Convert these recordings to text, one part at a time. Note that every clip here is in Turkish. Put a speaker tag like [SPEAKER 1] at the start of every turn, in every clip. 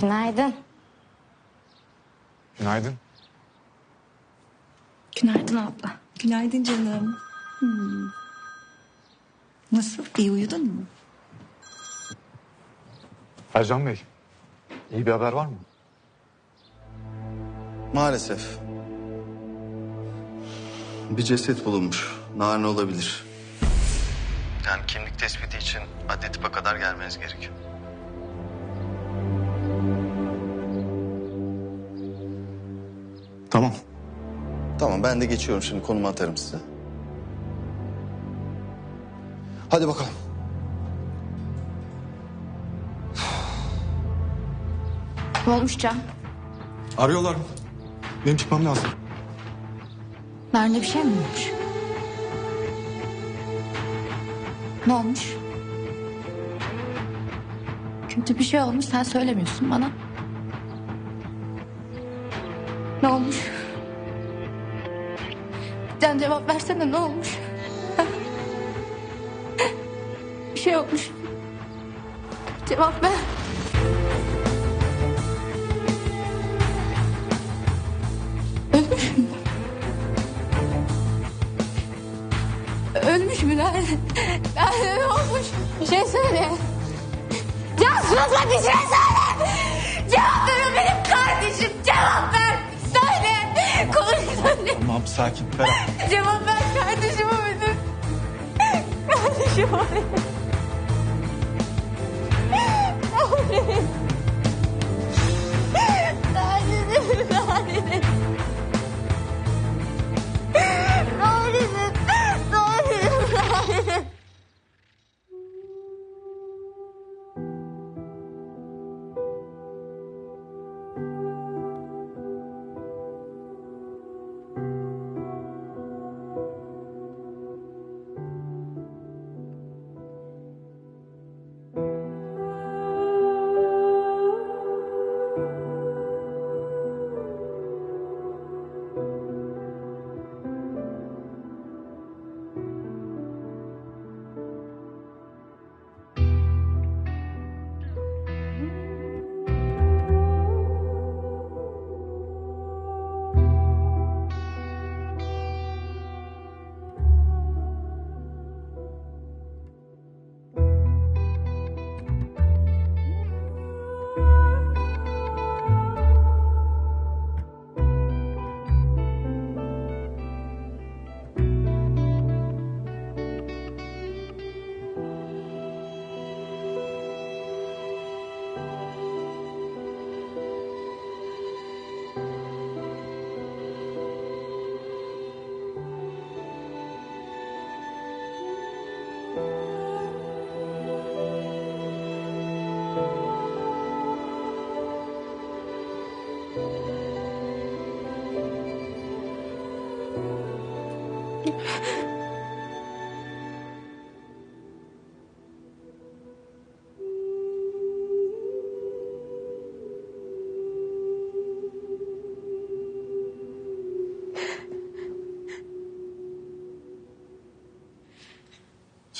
[SPEAKER 1] Günaydın.
[SPEAKER 2] Günaydın.
[SPEAKER 1] Günaydın abla.
[SPEAKER 3] Günaydın canım. Hmm. Nasıl? İyi uyudun mu?
[SPEAKER 2] Ercan Bey, iyi bir haber var mı?
[SPEAKER 4] Maalesef. Bir ceset bulunmuş. Narin olabilir. Yani kimlik tespiti için adli tıpa kadar gelmeniz gerekiyor.
[SPEAKER 2] Tamam.
[SPEAKER 4] Tamam ben de geçiyorum şimdi konumu atarım size. Hadi bakalım.
[SPEAKER 1] Ne olmuş Can?
[SPEAKER 2] Arıyorlar. Benim çıkmam lazım.
[SPEAKER 1] Narin'e bir şey mi olmuş? Ne olmuş? Kötü bir şey olmuş sen söylemiyorsun bana. Ne olmuş? Can cevap versene ne olmuş? bir şey olmuş. Cevap ver. Ölmüş mü? Ölmüş mü? Nerede ne olmuş? Bir şey söyle. Can susma bir şey söyle.
[SPEAKER 2] Tamam sakin Ferah.
[SPEAKER 1] Cevap ver kardeşim benim. Kardeşim benim.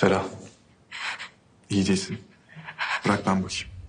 [SPEAKER 2] Ferah. İyi değilsin. Bırak ben bakayım.